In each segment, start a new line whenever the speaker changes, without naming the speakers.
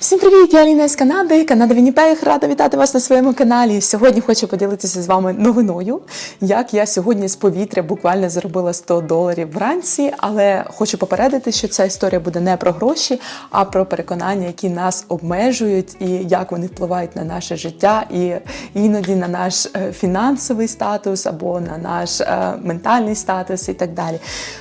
Всім привіт! Я Аліна з Канади, Канада Вінніпег. Рада вітати вас на своєму каналі. Сьогодні хочу поділитися з вами новиною, як я сьогодні з повітря буквально заробила 100 доларів вранці, але хочу попередити, що ця історія буде не про гроші, а про переконання, які нас обмежують і як вони впливають на наше життя, і іноді на наш е, фінансовий статус або на наш е, ментальний статус і так далі.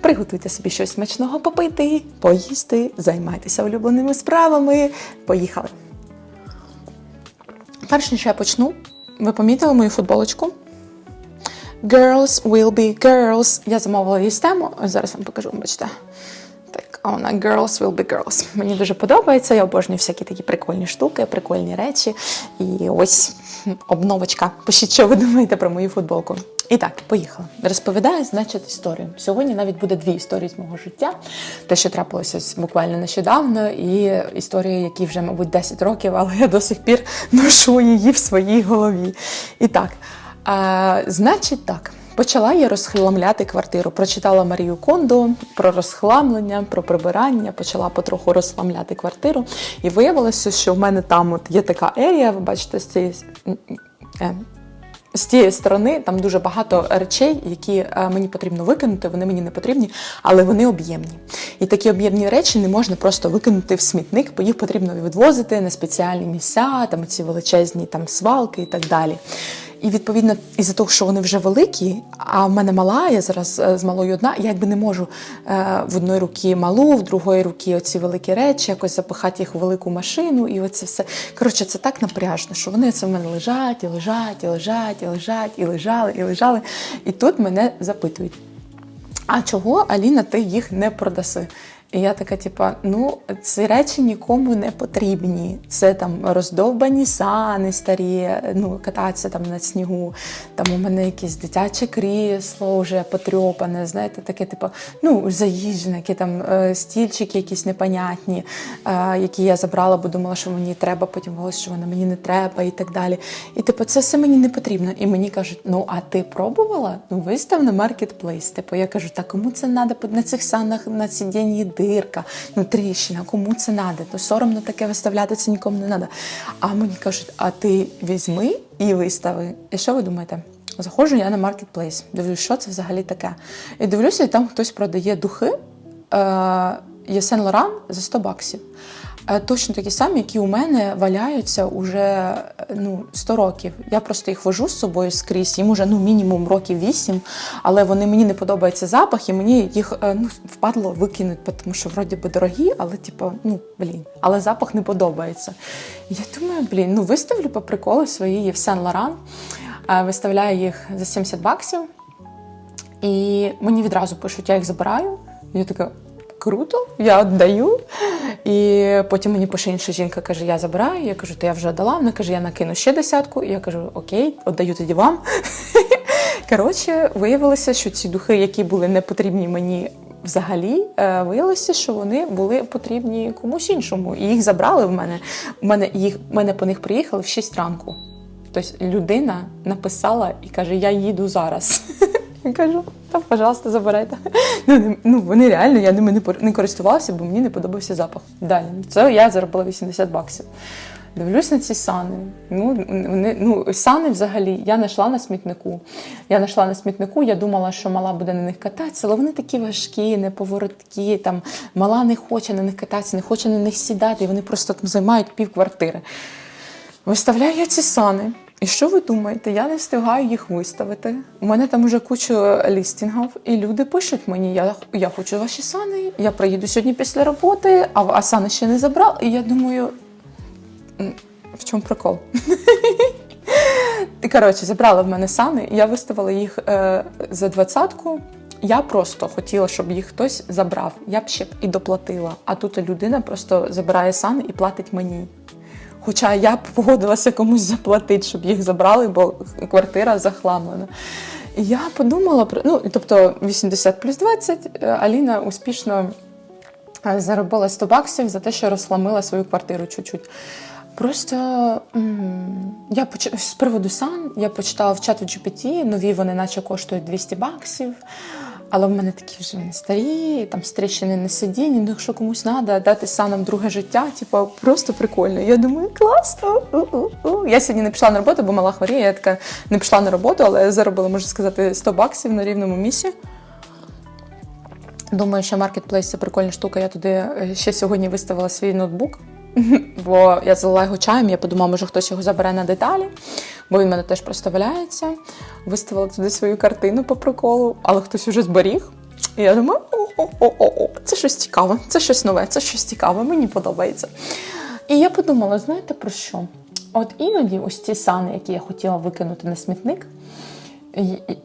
Приготуйте собі щось смачного попити, поїсти, займайтеся улюбленими справами. Поїхали. Перш ніж я почну, ви помітили мою футболочку? Girls will be girls. Я замовила її тему. Ось зараз вам покажу, бачите. А вона Girls will be girls. Мені дуже подобається. Я обожнюю всякі такі прикольні штуки, прикольні речі. І ось обновочка. Пишіть, що ви думаєте про мою футболку. І так, поїхала. Розповідаю, значить, історію. Сьогодні навіть буде дві історії з мого життя. Те, що трапилося буквально нещодавно, і історії, які вже, мабуть, 10 років, але я до сих пір ношу її в своїй голові. І так, а, значить так. Почала я розхламляти квартиру. Прочитала Марію Кондо про розхламлення, про прибирання, почала потроху розхламляти квартиру. І виявилося, що в мене там от є така ерія, ви бачите, з цієї. е, з тієї сторони там дуже багато речей, які е, мені потрібно викинути, вони мені не потрібні, але вони об'ємні. І такі об'ємні речі не можна просто викинути в смітник, бо їх потрібно відвозити на спеціальні місця, там ці величезні там свалки і так далі. І відповідно, із-за того, що вони вже великі, а в мене мала, я зараз е, з малою одна, я якби не можу е, в одної руки малу, в другої руки оці великі речі, якось запихати їх у велику машину, і оце все. Коротше, це так напряжно, що вони це в мене лежать, і лежать, і лежать, і лежать, і лежали, і лежали. І тут мене запитують: а чого, Аліна, ти їх не продаси? І я така, типа, ну, ці речі нікому не потрібні. Це там роздовбані сани старі, ну, кататися там на снігу. Там у мене якесь дитяче крісло вже потрьопане, знаєте, таке, типу, ну, заїжджене, там е, стільчики якісь непонятні, е, які я забрала, бо думала, що мені треба, потім виявилося, що воно мені не треба і так далі. І типу, це все мені не потрібно. І мені кажуть, ну а ти пробувала? Ну, вистав на маркетплейс. Типу, я кажу, так кому це треба на цих санах на сидінні дирка, ну тріщина, кому це треба? То соромно таке виставляти, це нікому не треба. А мені кажуть, а ти візьми і вистави. І що ви думаєте? Заходжу я на маркетплейс, дивлюсь, що це взагалі таке. І дивлюся, і там хтось продає духи Єсен Сен Лоран за 100 баксів. Е, Точно такі самі, які у мене валяються уже е, ну, 100 років. Я просто їх вожу з собою скрізь, їм уже ну, мінімум років 8, але вони мені не подобається запах, і мені їх е, ну, впадло викинути, тому що вроді би дорогі, але типу, ну блін, але запах не подобається. Я думаю, блін, ну виставлю по приколу свої Євсен Лоран, е, виставляю їх за 70 баксів, і мені відразу пишуть, я їх забираю. Я така. Круто, я віддаю. І потім мені пише інша жінка, каже, я забираю. Я кажу, то я вже дала. Вона каже, я накину ще десятку. І я кажу, окей, віддаю тоді вам. Коротше, виявилося, що ці духи, які були не потрібні мені взагалі, е, виявилося, що вони були потрібні комусь іншому. І їх забрали в мене. У мене їх в мене по них приїхали в 6 ранку. Тобто людина написала і каже, я їду зараз. Я кажу, та, пожалуйста, забирайте. Ну, ну вони реально, я ними не, користувалася, бо мені не подобався запах. Далі. Це я заробила 80 баксів. Дивлюсь на ці сани. Ну, вони, ну, сани взагалі я знайшла на смітнику. Я знайшла на смітнику, я думала, що мала буде на них кататися, але вони такі важкі, неповороткі. Там, мала не хоче на них кататися, не хоче на них сідати, і вони просто там займають пів квартири. Виставляю я ці сани. І що ви думаєте? Я не встигаю їх виставити. У мене там вже куча лістінгів, і люди пишуть мені: я, я хочу ваші сани, я приїду сьогодні після роботи, а, а сани ще не забрав. І я думаю, в чому прикол? Коротше, забрали в мене сани, я виставила їх е, за двадцятку. Я просто хотіла, щоб їх хтось забрав. Я б ще б і доплатила. А тут людина просто забирає сани і платить мені. Хоча я б погодилася комусь заплатити, щоб їх забрали, бо квартира захламлена. І я подумала про ну, тобто 80 плюс 20, е, Аліна успішно е, заробила 100 баксів за те, що розхламила свою квартиру чуть-чуть. Просто я поч... з приводу сан я почитала в чату GPT, нові вони наче коштують 200 баксів. Але в мене такі вже не старі, там стріщини не сидіння, ну якщо комусь треба дати санам друге життя, типу, просто прикольно. Я думаю, класно. у-у-у. Я сьогодні не пішла на роботу, бо мала хворіє. Я така не пішла на роботу, але заробила, можу сказати, 100 баксів на рівному місці. Думаю, що маркетплейс це прикольна штука. Я туди е, ще сьогодні виставила свій ноутбук, бо я залила його чаєм. Я подумала, може хтось його забере на деталі, бо він мене теж просто валяється. Виставила туди свою картину по приколу, але хтось уже зберіг. І я думаю, о-о-о-о, це щось цікаве, це щось нове, це щось цікаве, мені подобається. І я подумала, знаєте про що? От іноді ось ці сани, які я хотіла викинути на смітник,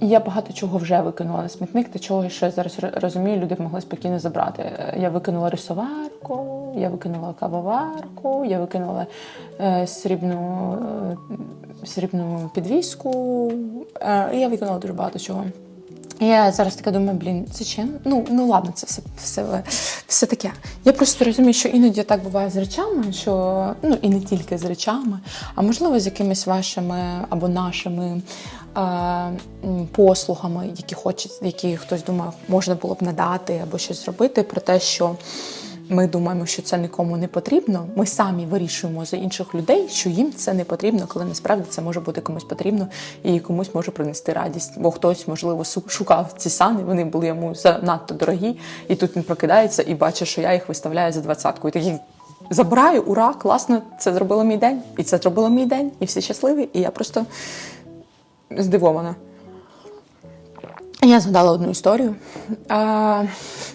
Я багато чого вже викинула на смітник, та чого що я зараз розумію, люди б могли спокійно забрати. Е, Я викинула рисоварку, я викинула кавоварку, я викинула е, срібну, е, срібну підвіску, я викинула дуже багато чого. Я зараз така думаю, блін, зачем? Ну, ну ладно, це все, все, все таке. Я просто розумію, що іноді так буває з речами, що ну і не тільки з речами, а можливо з якимись вашими або нашими е, послугами, які хоче, які хтось думає, можна було б надати або щось зробити, про те, що ми думаємо, що це нікому не потрібно. Ми самі вирішуємо за інших людей, що їм це не потрібно, коли насправді це може бути комусь потрібно і комусь може принести радість. Бо хтось, можливо, шукав ці сани, вони були йому занадто дорогі, і тут він прокидається і бачить, що я їх виставляю за двадцятку. І такий забираю, ура, класно, це зробило мій день, і це зробило мій день, і всі щасливі. І я просто здивована. Я згадала одну історію, а,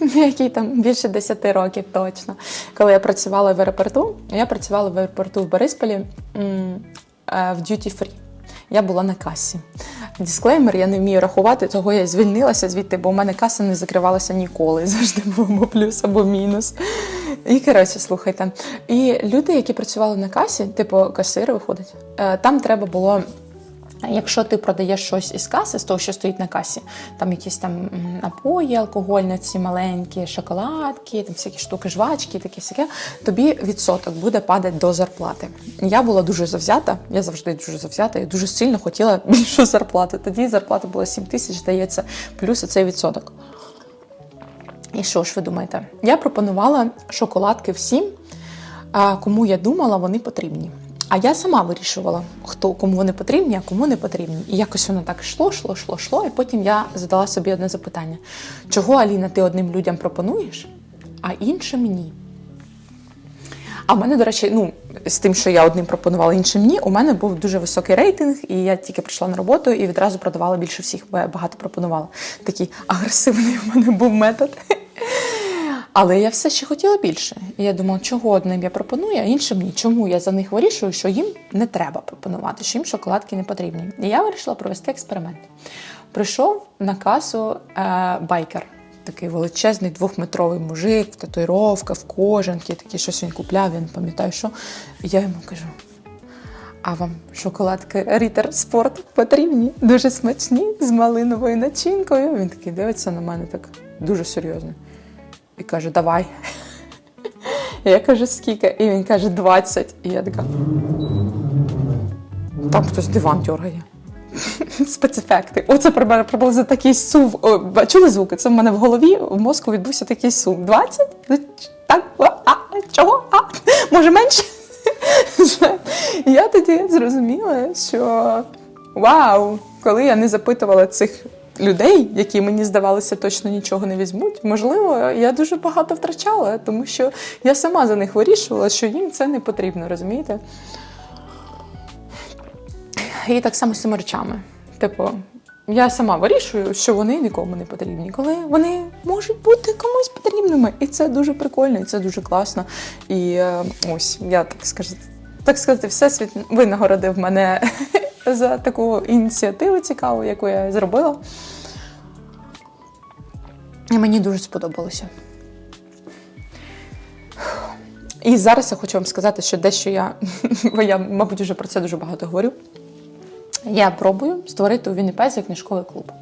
якій там більше 10 років точно. Коли я працювала в аеропорту, я працювала в аеропорту в Борисполі е, в duty free. Я була на касі. Дисклеймер, я не вмію рахувати, того я звільнилася звідти, бо у мене каса не закривалася ніколи. Завжди був або плюс або мінус. І коротше, слухайте. І люди, які працювали на касі, типу касири виходять, е, там треба було. Якщо ти продаєш щось із каси, з того, що стоїть на касі, там якісь там напої алкогольні, ці маленькі шоколадки, там всякі штуки, жвачки, таке всяке, тобі відсоток буде падати до зарплати. Я була дуже завзята, я завжди дуже завзята, я дуже сильно хотіла більшу зарплату. Тоді зарплата була 7 тисяч, здається, плюс оцей відсоток. І що ж ви думаєте? Я пропонувала шоколадки всім, кому я думала, вони потрібні. А я сама вирішувала, хто кому вони потрібні, а кому не потрібні. І якось воно так йшло, йшло, йшло, йшло. І потім я задала собі одне запитання: чого Аліна, ти одним людям пропонуєш, а іншим ні? А в мене, до речі, ну з тим, що я одним пропонувала, іншим ні, у мене був дуже високий рейтинг, і я тільки прийшла на роботу і відразу продавала більше всіх, бо я багато пропонувала. Такий агресивний в мене був метод. Але я все ще хотіла більше. І я думала, чого одним я пропоную, а іншим ні. Чому я за них вирішую, що їм не треба пропонувати, що їм шоколадки не потрібні. І я вирішила провести експеримент. Прийшов на касу е, байкер, такий величезний двохметровий мужик, в татуїровка, в кожанки, такі щось він купляв, я не пам'ятаю, що. Я йому кажу: а вам шоколадки Рітер Спорт потрібні, дуже смачні, з малиновою начинкою. Він такий дивиться на мене так дуже серйозно. І каже, давай. Я кажу, скільки? І він каже, 20. І я така. Там хтось диван дергає. Спецефекти. Оце при- приблизно такий сув. О, чули звуки? Це в мене в голові, в мозку відбувся такий сув. 20? Ну, Так, а, чого? А, може менше? Я тоді зрозуміла, що вау, коли я не запитувала цих людей, які мені здавалося точно нічого не візьмуть, можливо, я дуже багато втрачала, тому що я сама за них вирішувала, що їм це не потрібно, розумієте? І так само з цими речами. Типу, я сама вирішую, що вони нікому не потрібні, коли вони можуть бути комусь потрібними. І це дуже прикольно, і це дуже класно. І е, ось я так скажу, так сказати, всесвіт винагородив мене за таку ініціативу цікаву, яку я зробила. І мені дуже сподобалося. І зараз я хочу вам сказати, що дещо я, бо я, мабуть, вже про це дуже багато говорю. Я пробую створити у Віннипезі книжковий клуб.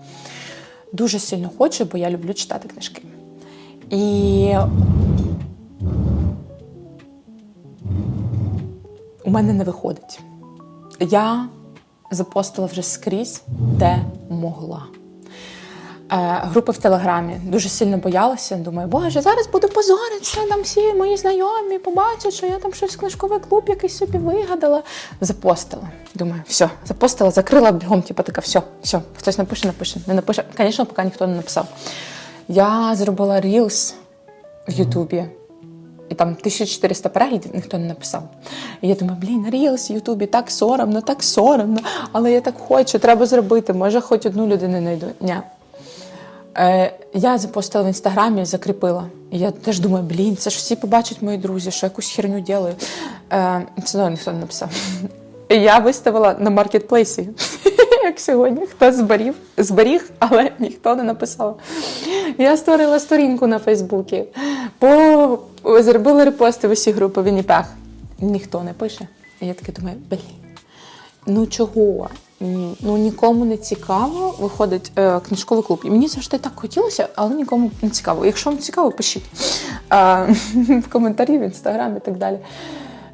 Дуже сильно хочу, бо я люблю читати книжки. І у мене не виходить. Я запостила вже скрізь, де могла. Е, групи в Телеграмі. Дуже сильно боялася. Думаю, боже, зараз буду позоритися, там всі мої знайомі побачать, що я там щось книжковий клуб якийсь собі вигадала. Запостила. Думаю, все, запостила, закрила бігом, типу така, все, все, хтось напише, напише. Не напише. Звісно, поки ніхто не написав. Я зробила рілс в Ютубі. І там 1400 переглядів ніхто не написав. І я думаю, блін, рілс в Ютубі так соромно, так соромно, але я так хочу, треба зробити. Може, хоч одну людину знайду. Ні. Е, я запостила в інстаграмі, закріпила. І я теж думаю, блін, це ж всі побачать мої друзі, що якусь херню ділаю. Е, це одно ніхто не написав. І я виставила на маркетплейсі, як сьогодні. Хто зберіг, зберіг, але ніхто не написав. Я створила сторінку на Фейсбуці, по... зробила репости в усі групи Вінніпех. Ніхто не пише. І я таки думаю, блін. Ну чого? Ну нікому не цікаво. Виходить е, книжковий клуб. І мені завжди так хотілося, але нікому не цікаво. Якщо вам цікаво, пишіть е, в коментарі в інстаграм і так далі.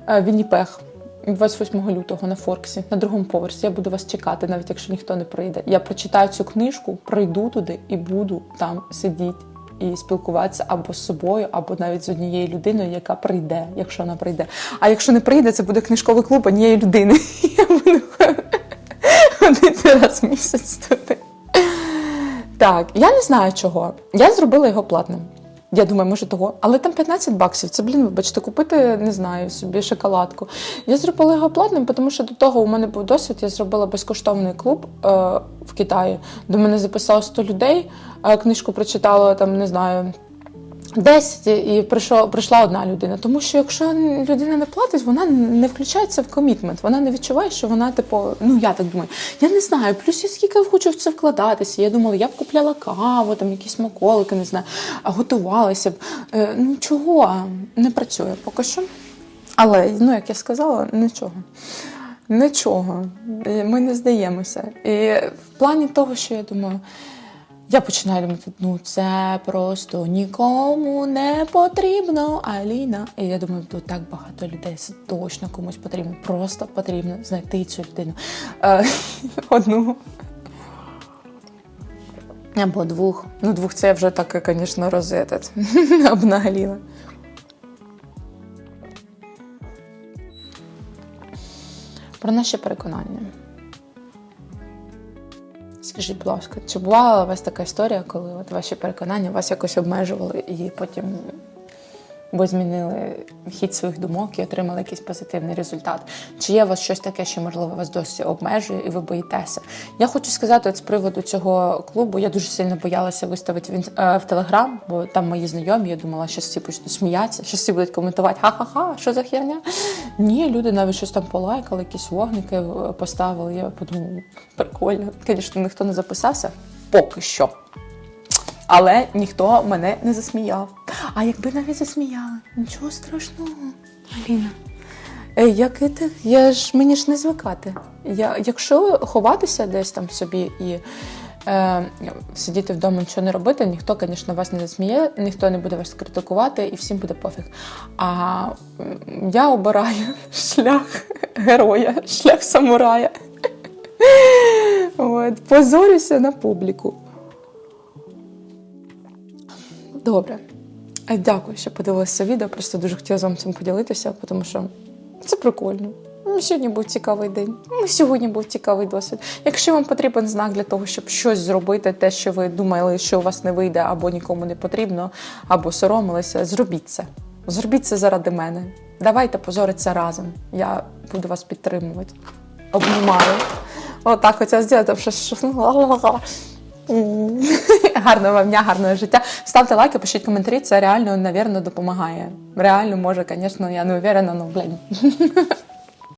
Е, Вінніпех. 28 лютого на Форксі, на другому поверсі. Я буду вас чекати, навіть якщо ніхто не прийде. Я прочитаю цю книжку, прийду туди і буду там сидіти і спілкуватися або з собою, або навіть з однією людиною, яка прийде, якщо вона прийде. А якщо не прийде, це буде книжковий клуб однієї людини. Я буду ходити раз в місяць туди. Так, я не знаю чого. Я зробила його платним. Я думаю, може того, але там 15 баксів. Це, блін, вибачте, купити не знаю собі шоколадку. Я зробила його платним, тому що до того у мене був досвід. Я зробила безкоштовний клуб е, в Китаї. До мене записало 100 людей. Е, книжку прочитало там, не знаю. 10 і прийшов, прийшла одна людина. Тому що якщо людина не платить, вона не включається в комітмент. Вона не відчуває, що вона, типу, ну я так думаю, я не знаю. Плюс я скільки хочу в це вкладатися. Я думала, я б купляла каву, там якісь смаколики, не знаю, а готувалася б. Е, ну чого не працює поки що. Але ну як я сказала, нічого. Нічого. Ми не здаємося. І в плані того, що я думаю. Я починаю думати, ну це просто нікому не потрібно, Аліна. І я думаю, тут так багато людей, це точно комусь потрібно. Просто потрібно знайти цю людину. Е, одну. Або двох. Ну, двох це вже так, звісно, розетет. Обнагаліла. Про наші переконання. Скажіть, будь ласка, чи була у вас така історія, коли от ваші переконання вас якось обмежували, і потім ви змінили хід своїх думок і отримали якийсь позитивний результат? Чи є у вас щось таке, що можливо вас досі обмежує, і ви боїтеся? Я хочу сказати, от з приводу цього клубу, я дуже сильно боялася виставити в, е, в Телеграм, бо там мої знайомі. Я думала, що всі почнуть сміятися, що всі будуть коментувати ха-ха-ха, що за херня? Ні, люди навіть щось там полайкали, якісь вогники е, поставили. Я подумала, прикольно. Звісно, ніхто не записався поки що. Але ніхто мене не засміяв. А якби навіть засміяли, нічого страшного, Аліна. Е, Як і я ж мені ж не звикати. Я, якщо ховатися десь там собі і е, сидіти вдома, нічого не робити, ніхто, звісно, вас не засміє, ніхто не буде вас критикувати і всім буде пофіг. А я обираю шлях героя, шлях самурая. От, позорюся на публіку. Добре. Е, Дякую, що подивилися відео. Просто дуже хотіла з вами цим поділитися, тому що це прикольно. Сьогодні був цікавий день. Сьогодні був цікавий досвід. Якщо вам потрібен знак для того, щоб щось зробити, те, що ви думали, що у вас не вийде, або нікому не потрібно, або соромилися, зробіть це. Зробіть це заради мене. Давайте позоритися разом. Я буду вас підтримувати. Обнімаю. Отак хотіла зробити, що. Гарного вам дня, гарного життя. Ставте лайки, пишіть коментарі. Це реально, навірно, допомагає. Реально, може, звісно, я не уверена, але блін.